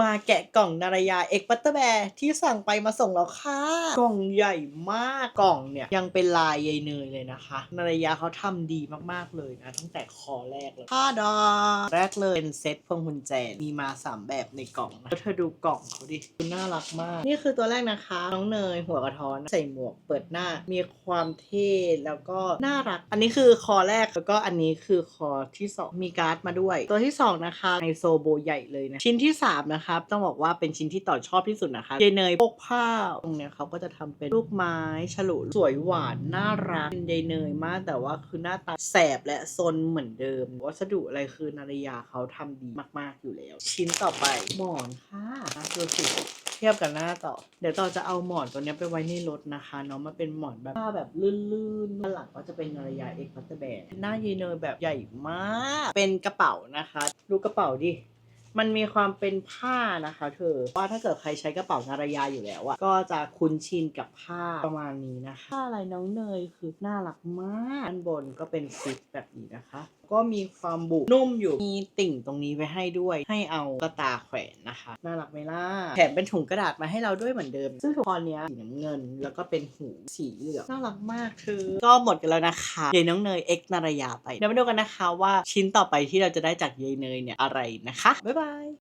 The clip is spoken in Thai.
มาแกะกล่องนารายาเอ็กบัตเตอร์แบร์ที่สั่งไปมาส่งแล้วค่ะ กล่องใหญ่มากกล่องเนี่ย ยังเป็นลายใยเนยเลยนะคะ นารายาเขาทำดีมากๆเลยนะ ตั้งแต่คอแรกเลยผ้าดอแรกเลยเป็นเซ็ตพวงกุญแจมีมา 3 แบบในกล่องนะแล้วเธอดูกล่องเขาดิดูน่ารักมาก นี่คือตัวแรกนะคะ น้องเนย หัวกระท้อนใส่หมวกเปิดหน้า มีความเท่แล้วก็น่ารัก อันนี้คือคอแรกแล้วก็อันนี้คือคอที่สองมีการ์ดมาด้วย ตัวที่สองนะคะไฮโซโบใหญ่เลยนะชิ้นที่สามนะครับ ต้องบอกว่าเป็นชิ้นที่ต่อชอบที่สุดนะคะเยเนยพกผ้าตรงเนี้ยเขาก็จะทำเป็นรูปไม้ฉลุสวยหวานน่ารักเป็นเยเนยมาก แต่ว่าคือหน้าตาแสบและซนเหมือนเดิม วัสดุอะไรคือนาฬิยาเขาทำดีมาก ๆอยู่แล้ว ชิ้นต่อไปหมอนค่ะดูสิเทียบกันหน้าต่อ เดี๋ยวต่อจะเอาหมอนตัวเนี้ยไปไว้ในรถนะคะเนาะมันเป็นหมอนแบบผ้าแบบลื่นๆด้านหลังก็จะเป็นนารยาเอกพัตเตอร์แบร์หน้าเยเนยแบบใหญ่มาก เป็นกระเป๋านะคะ ดูกระเป๋าดิ มันมีความเป็นผ้านะคะ เธอว่าถ้าเกิดใครใช้กระเป๋านารายาอยู่แล้วอะก็จะคุ้นชินกับผ้าประมาณนี้นะคะผ้าอะไรน้องเนยคือน่ารักมากด้านบนก็เป็นซิปแบบนี้นะคะ ก็มีความบุนุ่มอยู่มีติ่งตรงนี้ไว้ให้ด้วยให้เอากระตาแขวนนะคะน่ารักไหมล่ะแถมเป็นถุงกระดาษมาให้เราด้วยเหมือนเดิม ซึ่งถุงคอเนี้ยสีน้ำเงิน แล้วก็เป็นหูสีเหลืองน่ารักมากเธอก็หมดกันแล้วนะคะเยยน้องเนยเอ็กนารยาไปเดี๋ยวมาดูกันนะคะว่าชิ้นต่อไปที่เราจะได้จากเยยเนยเนี่ยอะไรนะคะบ๊ายบาย Bye.